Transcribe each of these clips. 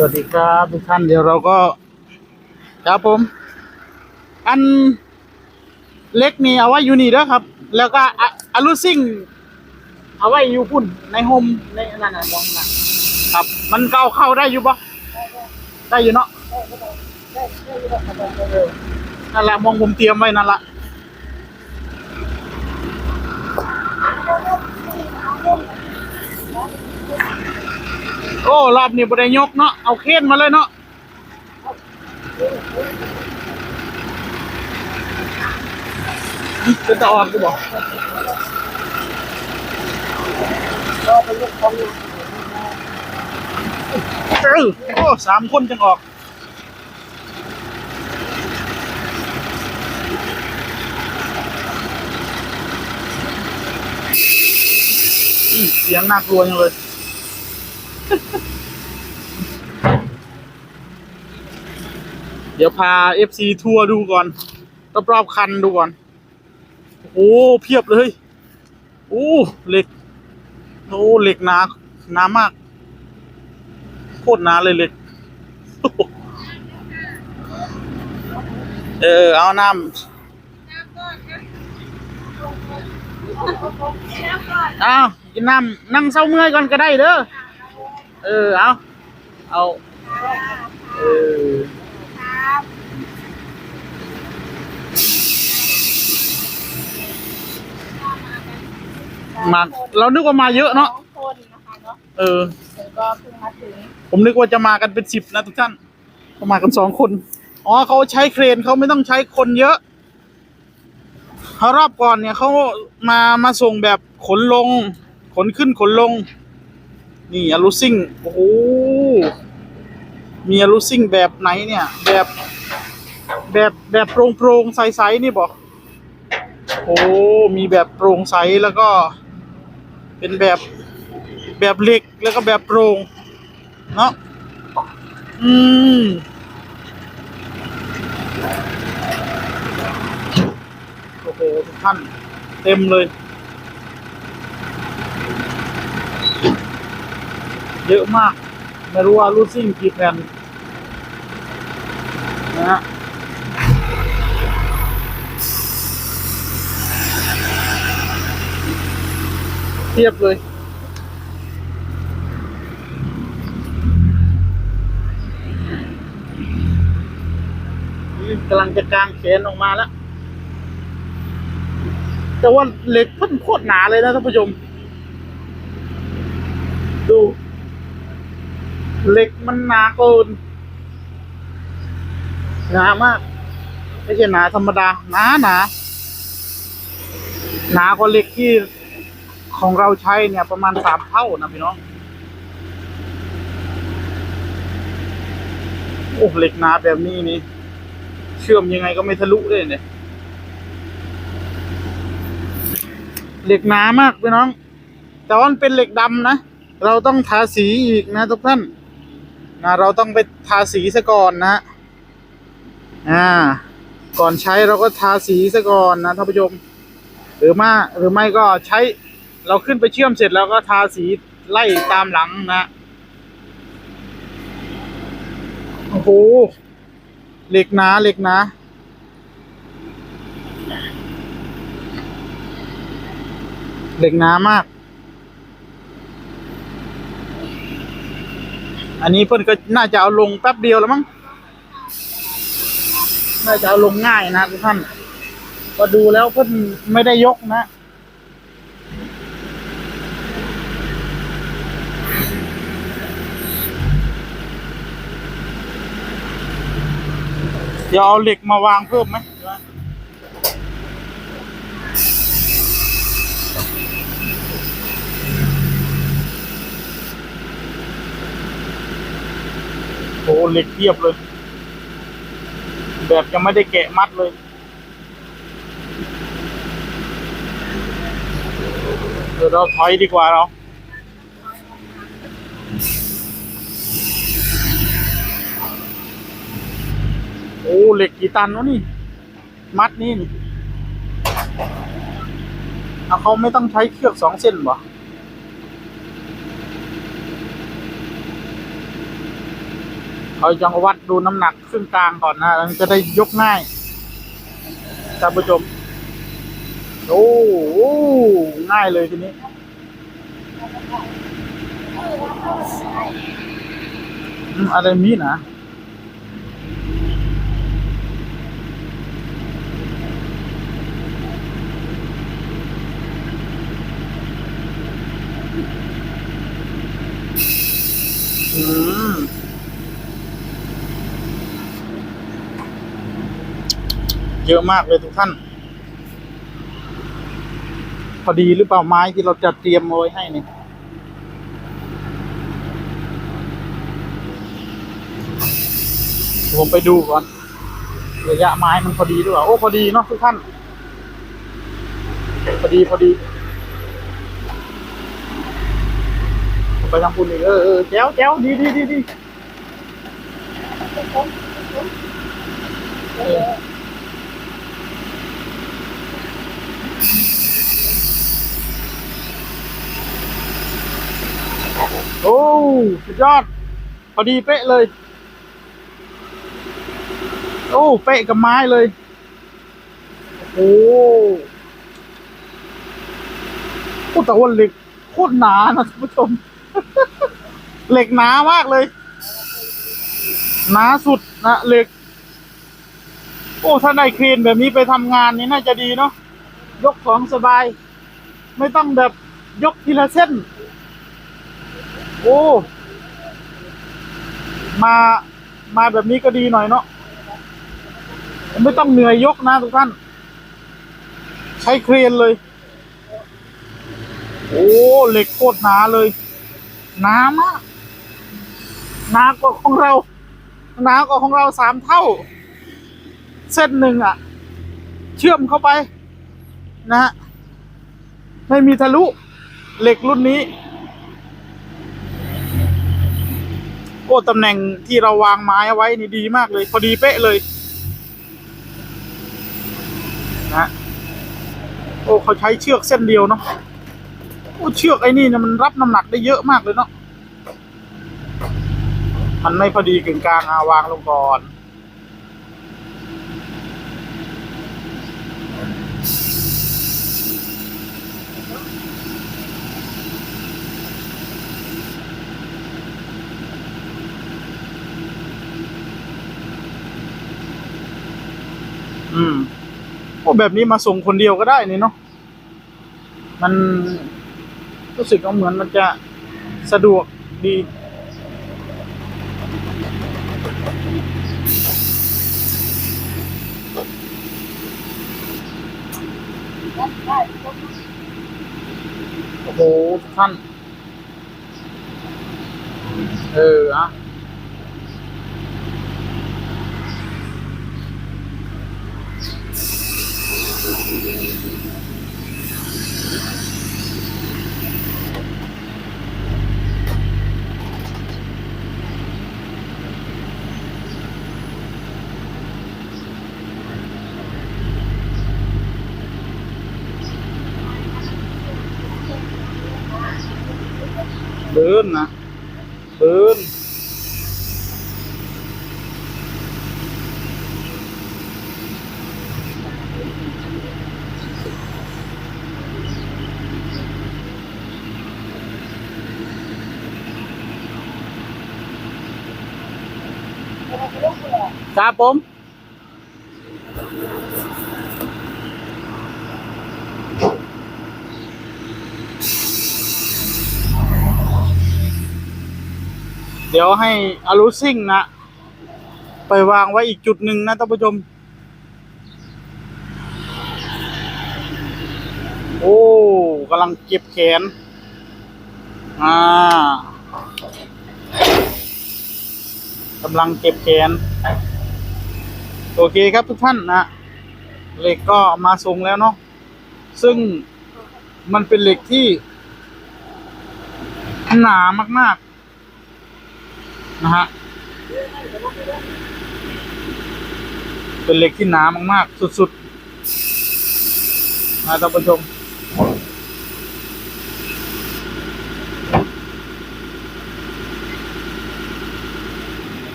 สวัสดีครับทุกท่านเดี๋ยวเราก็ ครับผม อันเล็กนี่เอาไว้อยู่นี่เด้อครับ แล้วก็อะลูซิ่งเอาไว้อยู่พุ่นในโฮมในนั่นน่ะมองนะครับ มันเก้าเข้าได้อยู่ปะได้อยู่เนาะนั่นแหละมองผมเตรียมไว้นั่นแหละ โอ้รอบนี้บ่ได้ยกเนาะเอาเค้นมาเลยเนาะจะจะออกกูบอกเออโอ้สามคนจังออกอืมเสียงน่ากลัวจังเลย เดี๋ยวพา FC ทัวร์ดูก่อนรอบๆคันดูก่อน โอ้เพียบเลยโอ้เหล็กโอ้เหล็กหนาหนามากโคตรหนาเลยเหล็กเออเอาน้ำเอากินน้ำนั่งเศร้าเมื่อยก่อนก็ได้เด้อเออเอาเอาเออ มาเรานึกว่ามาเยอะเนาะสองคนนะคะเนาะเออ แล้วก็เพิ่งมาถึงผมนึกว่าจะมากันเป็นสิบนะทุกท่านเขามากันสองคน อ๋อเขาใช้เครนเขาไม่ต้องใช้คนเยอะเขารอบก่อนเนี่ยเขามามาส่งแบบขนลง ขนขึ้นขนลง นี่อลูซิ่งโอ้โหมีอลูซิ่งแบบไหนเนี่ย แบบแบบแบบโปร่งโปร่งๆใสๆนี่บอกโอ้มีแบบโปร่งใสแล้วก็ เป็นแบบแบบเหล็กแล้วก็แบบโปร่งเนาะอืมโอ้โหทุกท่านเต็มเลย เยอะมาก ไม่รู้ว่ารูดซิ่งกี่แผ่นนะฮะเทียบเลยกำลังจะกางแขนออกมาแล้ว แต่ว่าเหล็กพิ่นโคตรหนาเลยนะท่านผู้ชม ดู เหล็กมันหนาเกินหนามาก ไม่ใช่หนาธรรมดา หนาหนา หนากว่าเหล็กที่ ของเราใช้เนี่ยประมาณสามเท่านะพี่น้อง โอ้เหล็กหนาแบบนี้นี่ เชื่อมยังไงก็ไม่ทะลุเลยเนี่ย เหล็กหนามากพี่น้อง แต่ว่ามันเป็นเหล็กดำนะ เราต้องทาสีอีกนะทุกท่านนะเราต้องไปทาสีซะก่อนนะอ่า ก่อนใช้เราก็ทาสีซะก่อนนะท่านผู้ชม หรือมาหรือไม่ก็ใช้ เราขึ้นไปเชื่อมเสร็จแล้วก็ทาสีไล่ตามหลังนะโอ้โหเหล็กหนาเหล็กหนาเหล็กหนามาก อันนี้เพิ่อนก็น่าจะเอาลงแป๊บเดียวแล้วมั้งน่าจะเอาลงง่ายนะทุกท่านก็ดูแล้วเพิ่อนไม่ได้ยกนะ เดี๋ยวเอาเหล็กมาวางเพิ่มไหมโอ้เหล็กเทียบเลย แบบยังไม่ได้แกะมัดเลยเดี๋ยวเราถอยดีกว่าเรา เหล็กกี่ตันวะนี่ มัดนี่นี่เขาไม่ต้องใช้เครือกสองเส้นบ่โเราจะวัดดูน้ำหนักครึ่งกลางก่อนนะแล้วจะได้ยกง่ายท่านผู้ชมโอ้โหง่ายเลยทีนี้ อะไรมีนะ เยอะมากเลยทุกท่าน พอดีหรือเปล่าไม้ที่เราจะเตรียมเอาไว้ให้นี่ผมไปดูก่อน ระยะไม้มันพอดีหรือเปล่า โอ้ พอดีเนาะทุกท่าน พอดีพอดีผม ไปทางคุณอีกเออเออแจ้วแจ้วดีดีดีดีโอ้สุดยอด พอดีเป๊ะเลย โอ้เป๊ะกับไม้เลยโอ้โหแต่ว่าเหล็กโคตรหนานะท่านผู้ชม เหล็กหนามากเลย หนาสุดนะเหล็ก โอ้ถ้าได้เครนแบบนี้ไปทำงานนี่น่าจะดีเนาะยกของสบาย ไม่ต้องแบบยกทีละเส้น โอ้ มามาแบบนี้ก็ดีหน่อยเนาะไม่ต้องเหนื่อยยกนะทุกท่าน ใช้เครนเลย โอ้เหล็กโคตรหนาเลย หนามากหนากว่าของเราหนากว่าของเราสามเท่า เส้นหนึ่งอะเชื่อมเข้าไป นะฮะไม่มีทะลุเหล็กรุ่นนี้ โอ้ตำแหน่งที่เราวางไม้เอาไว้นี่ดีมากเลย พอดีเป๊ะเลย นะ โอ้เขาใช้เชือกเส้นเดียวเนาะ โอ้เชือกไอ้นี่เนี่ยมันรับน้ำหนักได้เยอะมากเลยเนาะมันไม่พอดีกึ่งกลางอาวางลงก่อนอืมโอ้แบบนี้มาส่งคนเดียวก็ได้นี่เนาะมัน รู้สึกว่าเหมือนมันจะสะดวกดี โอ้โหท่าน เอออะ เดินนะเดินครับผม เดี๋ยวให้อารุซิ่งนะไปวางไว้อีกจุดหนึ่งนะท่านผู้ชม โอ้กำลังเก็บแขน อ่ากำลังเก็บแขน โอเคครับทุกท่านนะเหล็กก็มาส่งแล้วเนาะซึ่งมันเป็นเหล็กที่หนามากๆ นะฮะ เป็นเหล็กที่หนามากๆ สุดๆนะท่านผู้ชม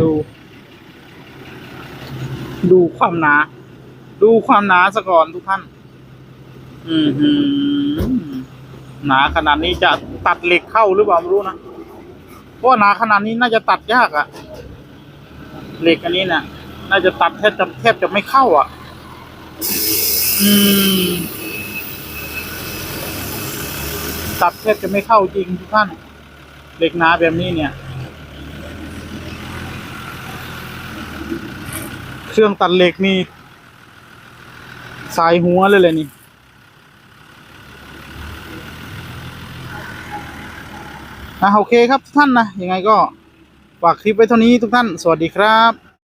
ดู ดูความหนา ดูความหนาซะก่อนทุกท่าน อืมหนาขนาดนี้จะตัดเหล็กเข้าหรือเปล่าไม่รู้นะ เพราะว่าหนาขนาดนี้น่าจะตัดยากอะเหล็กอันนี้น่ะ น่าจะตัดแทบจะแทบจะไม่เข้าอะ อืม ตัดแทบจะไม่เข้าจริงทุกท่าน เหล็กหนาแบบนี้เนี่ย เครื่องตัดเหล็กนี่สายหัวเลยเลยนี่ อะโอเคครับทุกท่านนะยังไงก็ฝากคลิปไว้เท่านี้ทุกท่าน สวัสดีครับ